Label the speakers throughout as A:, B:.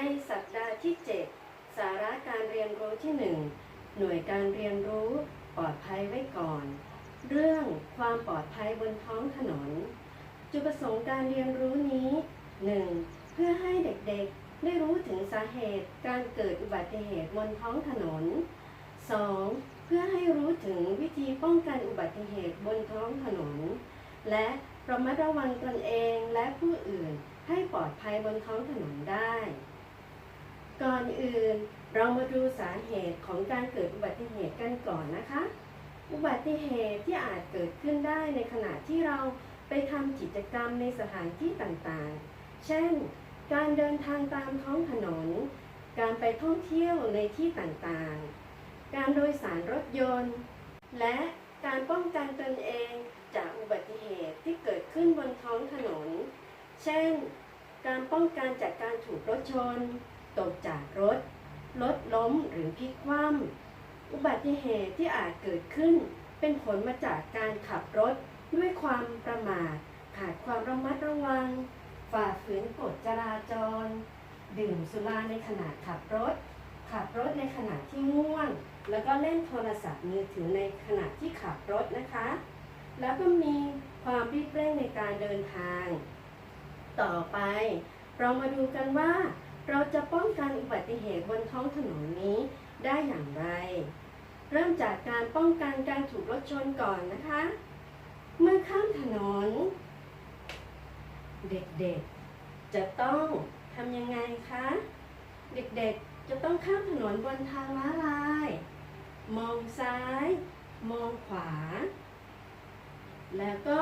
A: ในสัปดาห์ที่ 7 สาระการเรียนรู้ที่ 1 หน่วยการเรียนรู้ปลอดภัยไว้ก่อน เรื่องความปลอดภัยบนท้องถนน จุดประสงค์การเรียนรู้นี้ 1. เพื่อให้เด็กๆ ได้รู้ถึงสาเหตุการเกิดอุบัติเหตุบนท้องถนน 2. เพื่อให้รู้ถึงวิธีป้องกันอุบัติเหตุบนท้องถนน และระมัดระวังตนเองและผู้อื่นให้ปลอดภัยบนท้องถนนได้ ก่อนอื่นเรามาดูสาเหตุของการเกิดอุบัติเหตุกันก่อนนะคะ อุบัติเหตุที่อาจเกิดขึ้นได้ในขณะที่เราไปทำกิจกรรมในสถานที่ต่างๆ เช่น การเดินทางตามท้องถนน การไปท่องเที่ยวในที่ต่างๆ การโดยสารรถยนต์ และการป้องกันตนเองจากอุบัติเหตุที่เกิดขึ้นบนท้องถนน เช่น การป้องกันจากการถูกรถชน ตกจากรถ รถล้มหรือพลิกคว่ำอุบัติเหตุที่อาจเกิดขึ้น เป็นผลมาจากการขับรถด้วยความประมาท ขาดความระมัดระวัง ฝ่าฝืนกฎจราจร ดื่มสุราในขณะขับรถ ขับรถในขณะที่ง่วง แล้วก็เล่นโทรศัพท์มือถือในขณะที่ขับรถนะคะ แล้วก็มีความรีบเร่งในการเดินทาง ต่อไปเรามาดูกันว่า เราจะป้องกันอุบัติเหตุบนท้องถนนนี้ได้อย่างไร เริ่มจากการป้องกันการถูกรถชนก่อนนะคะ เมื่อข้ามถนน เด็กๆ จะต้องทำยังไงคะ เด็กๆ จะต้องข้ามถนนบนทางม้าลาย มองซ้าย มองขวา แล้วก็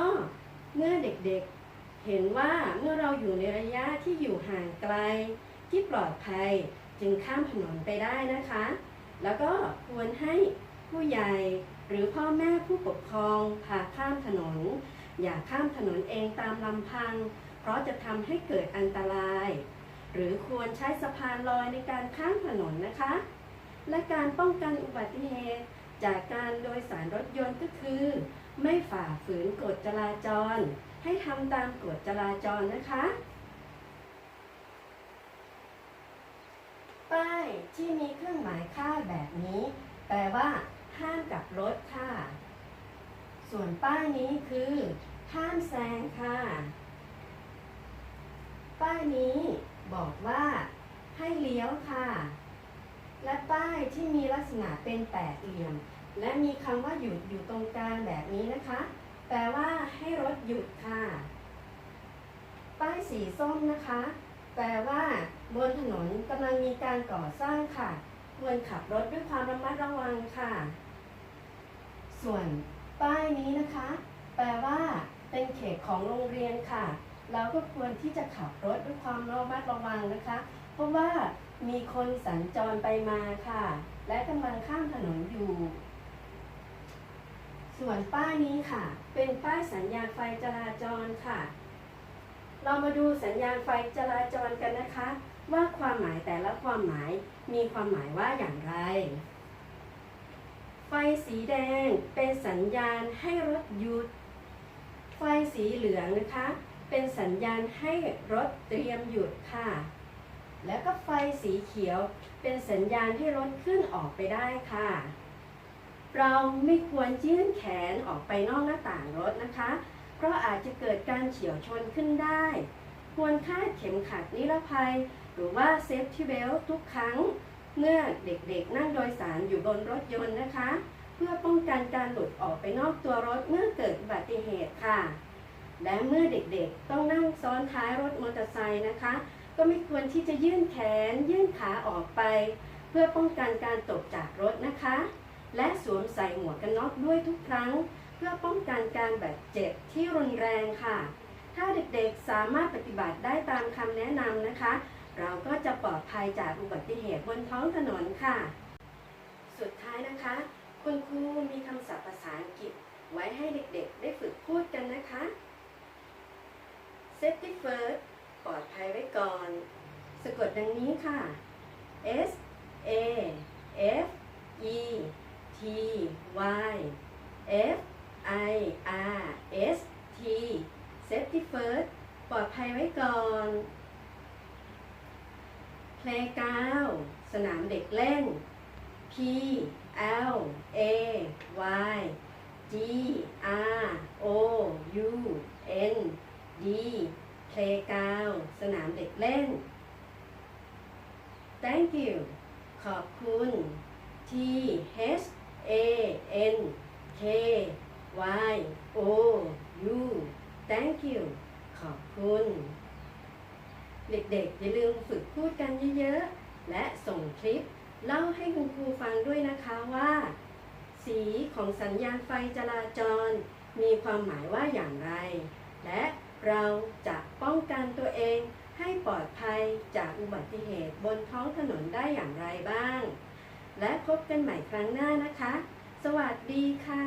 A: เมื่อเด็กๆเห็นว่าเมื่อเราอยู่ในระยะที่อยู่ห่างไกล ที่ปลอดภัยจึงข้ามถนนไปได้นะคะ แล้วก็ควรให้ผู้ใหญ่หรือพ่อแม่ผู้ปกครองพาข้ามถนน อย่าข้ามถนนเองตามลำพัง เพราะจะทำให้เกิดอันตราย หรือควรใช้สะพานลอยในการข้ามถนนนะคะ และการป้องกันอุบัติเหตุจากการโดยสารรถยนต์ก็คือ ไม่ฝ่าฝืนกฎจราจร ให้ทำตามกฎจราจรนะคะ ป้าย ที่มีเครื่องหมายค่าแบบนี้ แปลว่า ห้ามกลับรถค่ะ ส่วนป้ายนี้คือ ห้ามแซงค่ะ ป้ายนี้บอกว่า ให้เลี้ยวค่ะ และป้ายที่มีลักษณะเป็นแปดเหลี่ยม และมีคำว่าหยุดอยู่ตรงกลางแบบนี้นะคะ แปลว่าให้รถหยุดค่ะ ป้ายสีส้มนะคะ แปลว่าบนถนนกำลังมีการก่อสร้างค่ะ ควรขับรถด้วยความระมัดระวังค่ะ ส่วนป้ายนี้นะคะ แปลว่า เป็นเขตของโรงเรียนค่ะ เราก็ควรที่จะขับรถด้วยความระมัดระวังนะคะ เพราะว่ามีคนสัญจรไปมาค่ะ และกำลังข้ามถนนอยู่ ส่วนป้ายนี้ค่ะ เป็นป้ายสัญญาณไฟจราจรค่ะ เรามาดูสัญญาณไฟจราจรกันนะคะ ว่าความหมายแต่ละความหมายมีความหมายว่าอย่างไร ไฟสีแดงเป็นสัญญาณให้รถหยุด ไฟสีเหลืองนะคะ เป็นสัญญาณให้รถเตรียมหยุดค่ะ แล้วก็ไฟสีเขียวเป็นสัญญาณให้รถขึ้นออกไปได้ค่ะ เราไม่ควรยื่นแขนออกไปนอกหน้าต่างรถนะคะ เพราะอาจจะเกิดการเฉียวชนขึ้นได้ ควรคาดเข็มขัดนิรภัย หรือว่าเซฟตี้เบลทุกครั้ง เมื่อเด็กๆนั่งโดยสารอยู่บนรถยนต์นะคะ เพื่อป้องกันการหลุดออกไปนอกตัวรถเมื่อเกิดอุบัติเหตุค่ะ และเมื่อเด็กๆต้องนั่งซ้อนท้ายรถมอเตอร์ไซค์นะคะ ก็ไม่ควรที่จะยื่นแขน ยื่นขาออกไป เพื่อป้องกันการตกจากรถนะคะ และสวมใส่หมวกกันน็อกด้วยทุกครั้ง เพื่อป้องกันการบาดเจ็บที่รุนแรงค่ะ ถ้าเด็กๆสามารถปฏิบัติได้ตามคำแนะนำนะคะ เราก็จะปลอดภัยจากอุบัติเหตุบนท้องถนนค่ะ สุดท้ายนะคะ คุณครูมีคำศัพท์ภาษาอังกฤษไว้ให้เด็กๆ ได้ฝึกพูดกันนะคะ Safety first ปลอดภัยไว้ก่อน สะกดดังนี้ค่ะ S A F E T Y F I R S T Safety first ปลอดภัยไว้ก่อน L สนามเด็กเล่น P L A Y G R O U N D Playground สนามเด็กเล่น Thank you ขอบคุณ T H A N K Y O U Thank you ขอบคุณ เด็กๆ อย่าลืมฝึกพูดกันเยอะๆ และส่งคลิป เล่าให้คุณครูฟังด้วยนะคะว่า สีของสัญญาณไฟจราจร มีความหมายว่าอย่างไร และเราจะป้องกันตัวเองให้ปลอดภัยจากอุบัติเหตุบนท้องถนนได้อย่างไรบ้าง และพบกันใหม่ครั้งหน้านะคะ สวัสดีค่ะ